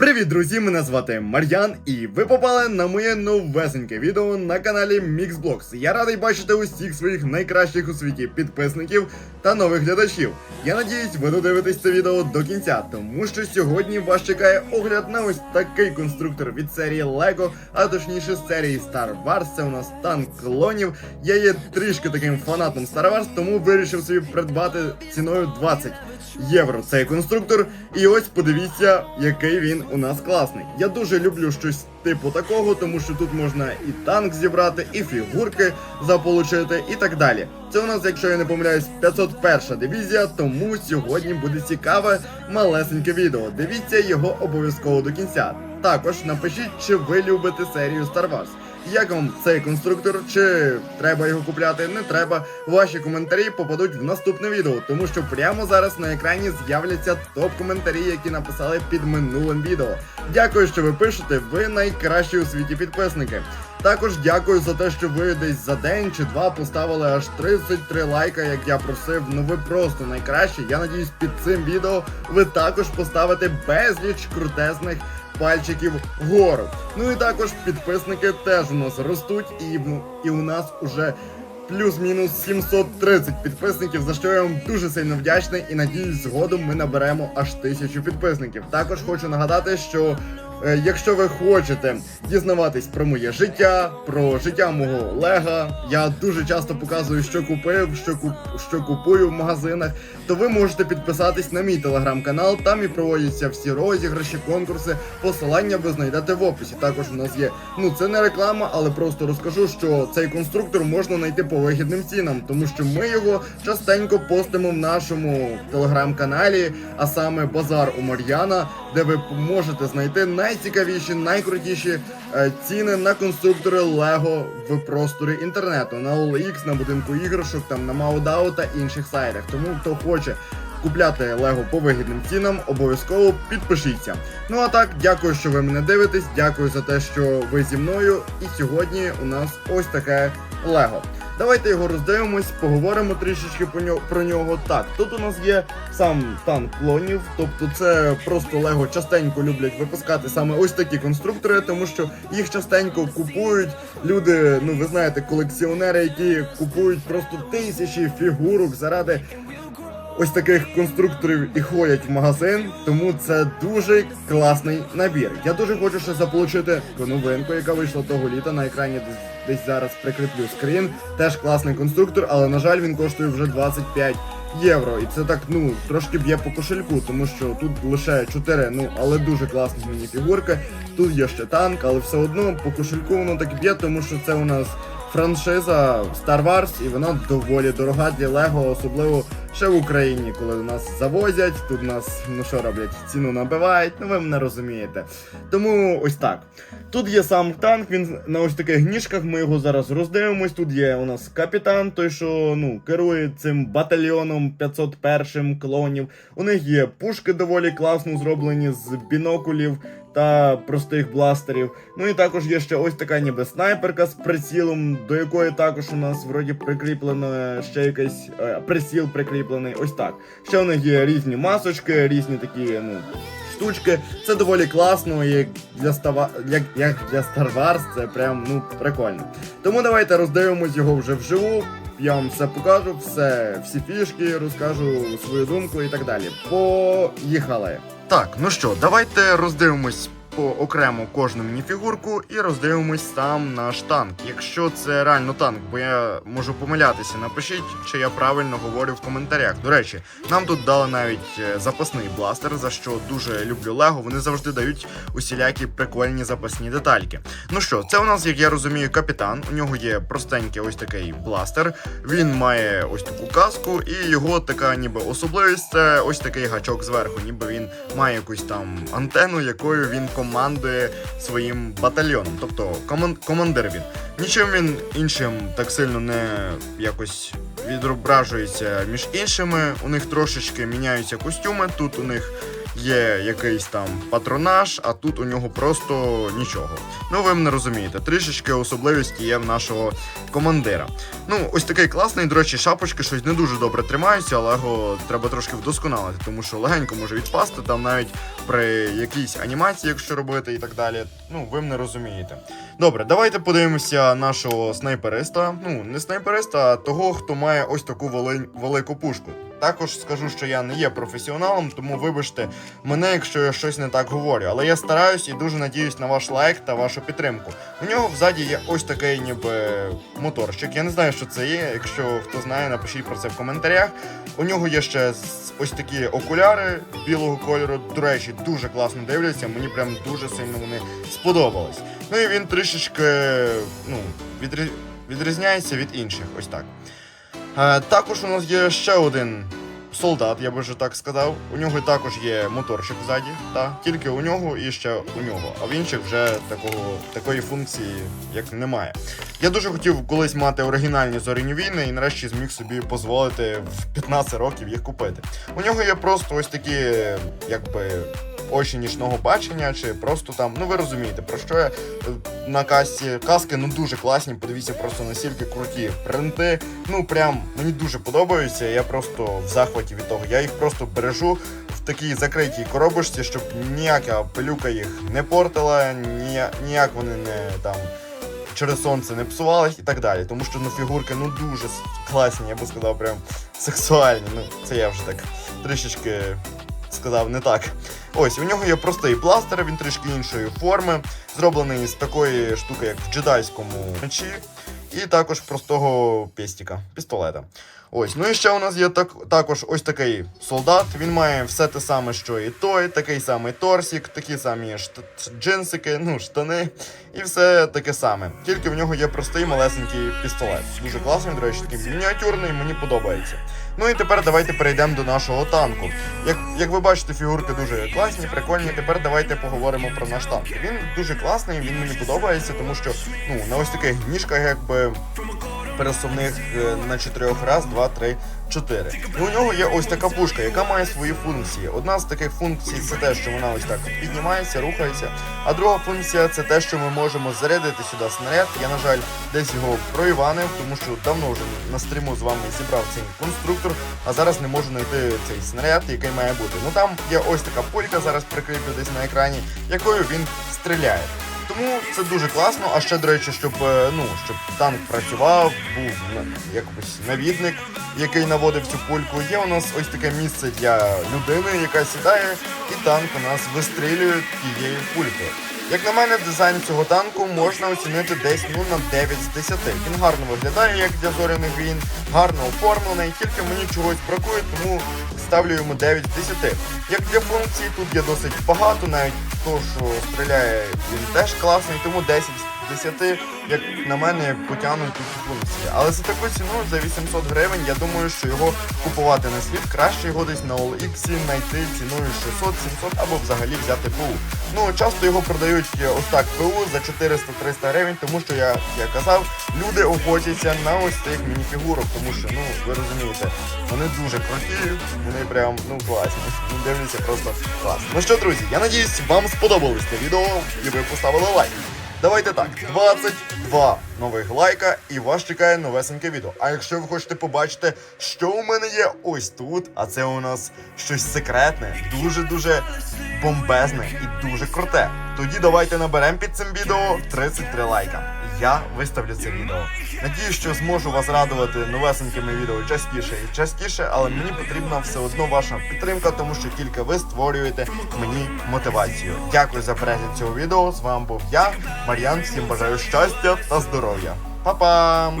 Привіт, друзі! Мене звати Мар'ян, і ви попали на моє новесеньке відео на каналі Mixblocks. Я радий бачити усіх своїх найкращих у світі підписників та нових глядачів. Я надіюсь, ви додивитесь це відео до кінця, тому що сьогодні вас чекає огляд на ось такий конструктор від серії LEGO, а точніше серії Star Wars. Це у нас танк клонів. Я є трішки таким фанатом Star Wars, тому вирішив собі придбати ціною 20 євро цей конструктор. І ось подивіться, який він у нас класний. Я дуже люблю щось типу такого, тому що тут можна і танк зібрати, і фігурки заполучити, і так далі. Це у нас, якщо я не помиляюсь, 501 дивізія, тому сьогодні буде цікаве малесеньке відео. Дивіться його обов'язково до кінця. Також напишіть, чи ви любите серію Star Wars. Як вам цей конструктор? Чи треба його купляти? Не треба. Ваші коментарі попадуть в наступне відео, тому що прямо зараз на екрані з'являться топ-коментарі, які написали під минулим відео. Дякую, що ви пишете. Ви найкращі у світі підписники. Також дякую за те, що ви десь за день чи два поставили аж 33 лайка, як я просив. Ну ви просто найкращі. Я надіюсь, під цим відео ви також поставите безліч крутезних пальчиків вгору. Ну і також підписники теж у нас ростуть, і, і у нас уже плюс-мінус 730 підписників, за що я вам дуже сильно вдячний і надіюсь, згодом ми наберемо аж тисячу підписників. Також хочу нагадати, що. Е, Якщо ви хочете дізнаватись про моє життя, про життя мого Лега, я дуже часто показую, що купив, що куп, що купую в магазинах, то ви можете підписатись на мій телеграм-канал. Там і проводяться всі розіграші, конкурси. Посилання ви знайдете в описі. Також у нас є. Ну це не реклама, але просто розкажу, що цей конструктор можна знайти по вигідним цінам, тому що ми його частенько постимо в нашому телеграм-каналі, а саме Базар у Мар'яна, де ви можете знайти найцікавіші, найкрутіші е, ціни на конструктори Lego в просторі інтернету на OLX, на будинку іграшок, там на Маудау та інших сайтах. Тому хто хоче купляти Лего по вигідним цінам, обов'язково підпишіться. Ну а так, дякую, що ви мене дивитесь. Дякую за те, що ви зі мною. І сьогодні у нас ось таке Лего. Давайте його роздивимось, поговоримо трішечки про нього. Так, тут у нас є сам танк клонів, тобто це просто Лего частенько люблять випускати саме ось такі конструктори, тому що їх частенько купують люди, ну ви знаєте, колекціонери, які купують просто тисячі фігурок заради ось таких конструкторів і ходять в магазин, тому це дуже класний набір. Я дуже хочу ще заполучити новинку, яка вийшла того літа на екрані. Десь, десь зараз прикріплю скрін. Теж класний конструктор, але на жаль, він коштує вже 25 євро. І це так, ну, трошки б'є по кошельку, тому що тут лише 4, ну, але дуже класні міні-фігурки. Тут є ще танк, але все одно по кошельку воно так б'є, тому що це у нас франшиза Star Wars, і вона доволі дорога для Лего, особливо ще в Україні, коли нас завозять, тут нас, ну що роблять, ціну набивають, ну ви мене розумієте. Тому ось так. Тут є сам танк, він на ось таких ніжках, ми його зараз роздивимось. Тут є у нас капітан, той, що ну, керує цим батальйоном 501 клонів. У них є пушки доволі класно зроблені з бінокулів та простих бластерів. Ну і також є ще ось така ніби снайперка з прицілом, до якої також у нас вроді прикріплено ще якийсь е, приціл прикріплений. Ось так. Ще у них є різні масочки, різні такі, ну. Штучки, це доволі класно, як для става... як, як для Star Wars, це прям ну прикольно. Тому давайте роздивимось його вже вживу. Я вам все покажу, все, всі фішки, розкажу свою думку і так далі. Поїхали! Так, ну що, давайте роздивимось по окремо кожну мініфігурку і роздивимось сам наш танк. Якщо це реально танк, бо я можу помилятися, напишіть, чи я правильно говорю в коментарях. До речі, нам тут дали навіть е, запасний бластер, за що дуже люблю Лего. Вони завжди дають усілякі прикольні запасні детальки. Ну що, це у нас, як я розумію, капітан. У нього є простенький ось такий бластер. Він має ось таку каску, і його така ніби особливість це ось такий гачок зверху, ніби він має якусь там антенну, якою він командує своїм батальйоном. Тобто коман- командир він. Нічим він іншим так сильно не якось відображується між іншими. У них трошечки міняються костюми. Тут у них є якийсь там патронаж, а тут у нього просто нічого. Ну, ви мене розумієте, трішечки особливості є в нашого командира. Ну, ось такий класний, до речі, шапочки щось не дуже добре тримаються, але його треба трошки вдосконалити, тому що легенько може відпасти, там навіть при якійсь анімації, якщо робити і так далі. Ну, ви мене розумієте. Добре, давайте подивимося нашого снайпериста. Ну, не снайпериста, а того, хто має ось таку вели... велику пушку. Також скажу, що я не є професіоналом, тому вибачте мене, якщо я щось не так говорю. Але я стараюсь і дуже надіюсь на ваш лайк та вашу підтримку. У нього взаді є ось такий ніби моторчик. Я не знаю, що це є. Якщо хто знає, напишіть про це в коментарях. У нього є ще ось такі окуляри білого кольору. До речі, дуже класно дивляться. Мені прям дуже сильно вони сподобались. Ну і він трішечки ну, відрі... відрізняється від інших. Ось так. Е, також у нас є ще один солдат, я би вже так сказав. У нього також є моторчик ззаді, та тільки у нього і ще у нього. А в інших вже такого, такої функції як немає. Я дуже хотів колись мати оригінальні зоряні війни і нарешті зміг собі дозволити в 15 років їх купити. У нього є просто ось такі, якби. Очі нічного бачення, чи просто там, ну ви розумієте, про що я Е, на касі. Каски ну дуже класні, подивіться просто настільки круті принти. Ну прям мені дуже подобаються. Я просто в захваті від того. Я їх просто бережу в такій закритій коробочці, щоб ніяка пилюка їх не портила, ніяк, вони не там. Через сонце не псувались і так далі. Тому що ну фігурки ну дуже класні, я би сказав, прям сексуальні. Ну, це я вже так трішечки сказав не так. Ось, у нього є простий пластир, він трішки іншої форми, зроблений з такої штуки, як в джедайському мечі, і також простого пістіка, пістолета. Ось, ну і ще у нас є так, також ось такий солдат. Він має все те саме, що і той, такий самий торсик, такі самі шт- джинсики, ну, штани, і все таке саме. Тільки в нього є простий малесенький пістолет. Дуже класний, до речі, такий мініатюрний, мені подобається. Ну і тепер давайте перейдемо до нашого танку. Як, як ви бачите, фігурки дуже класні, прикольні. Тепер давайте поговоримо про наш танк. Він дуже класний, він мені подобається, тому що ну, на ось таких ніжках, якби пересувних е, на чотирьох раз, два, три, чотири. І у нього є ось така пушка, яка має свої функції. Одна з таких функцій це те, що вона ось так піднімається, рухається. А друга функція це те, що ми можемо зарядити сюди снаряд. Я, на жаль, десь його проїванив, тому що давно вже на стріму з вами зібрав цей конструктор, а зараз не можу знайти цей снаряд, який має бути. Ну там є ось така пулька, зараз прикріплю десь на екрані, якою він стріляє. Тому це дуже класно. А ще, до речі, щоб е, ну щоб танк працював, був ну, якось навідник, який наводив цю пульку. Є у нас ось таке місце для людини, яка сідає, і танк у нас вистрілює тією пулькою. Як на мене, дизайн цього танку можна оцінити десь ну на 9 з 10. Він гарно виглядає, як для зоряних війн, гарно оформлений, тільки мені чогось бракує, тому ставлю йому 9 з 10. Як для функцій, тут є досить багато, навіть то, що стріляє, він теж класний, тому 10 з 10, як на мене, потягнуть тут функції. Але за таку ціну, за 800 гривень, я думаю, що його купувати не слід. Краще його десь на OLX знайти ціною 600-700 або взагалі взяти ПУ. Ну, часто його продають е, ось так ПУ за 400-300 гривень, тому що я, я казав, люди охотяться на ось цих мініфігурок, тому що, ну, ви розумієте, вони дуже круті, вони прям ну класні. Дивляться просто класно. Ну що, друзі, я надіюсь, вам сподобалось це відео і ви поставили лайк. Давайте так, 22 нових лайка і вас чекає новесеньке відео. А якщо ви хочете побачити, що у мене є ось тут, а це у нас щось секретне, дуже-дуже бомбезне і дуже круте. Тоді давайте наберемо під цим відео 33 лайка. Я виставлю це відео. Надію, що зможу вас радувати новесенькими відео частіше і частіше, але мені потрібна все одно ваша підтримка, тому що тільки ви створюєте мені мотивацію. Дякую за перегляд цього відео. З вами був я, Мар'ян. Всім бажаю щастя та здоров'я. Па-па!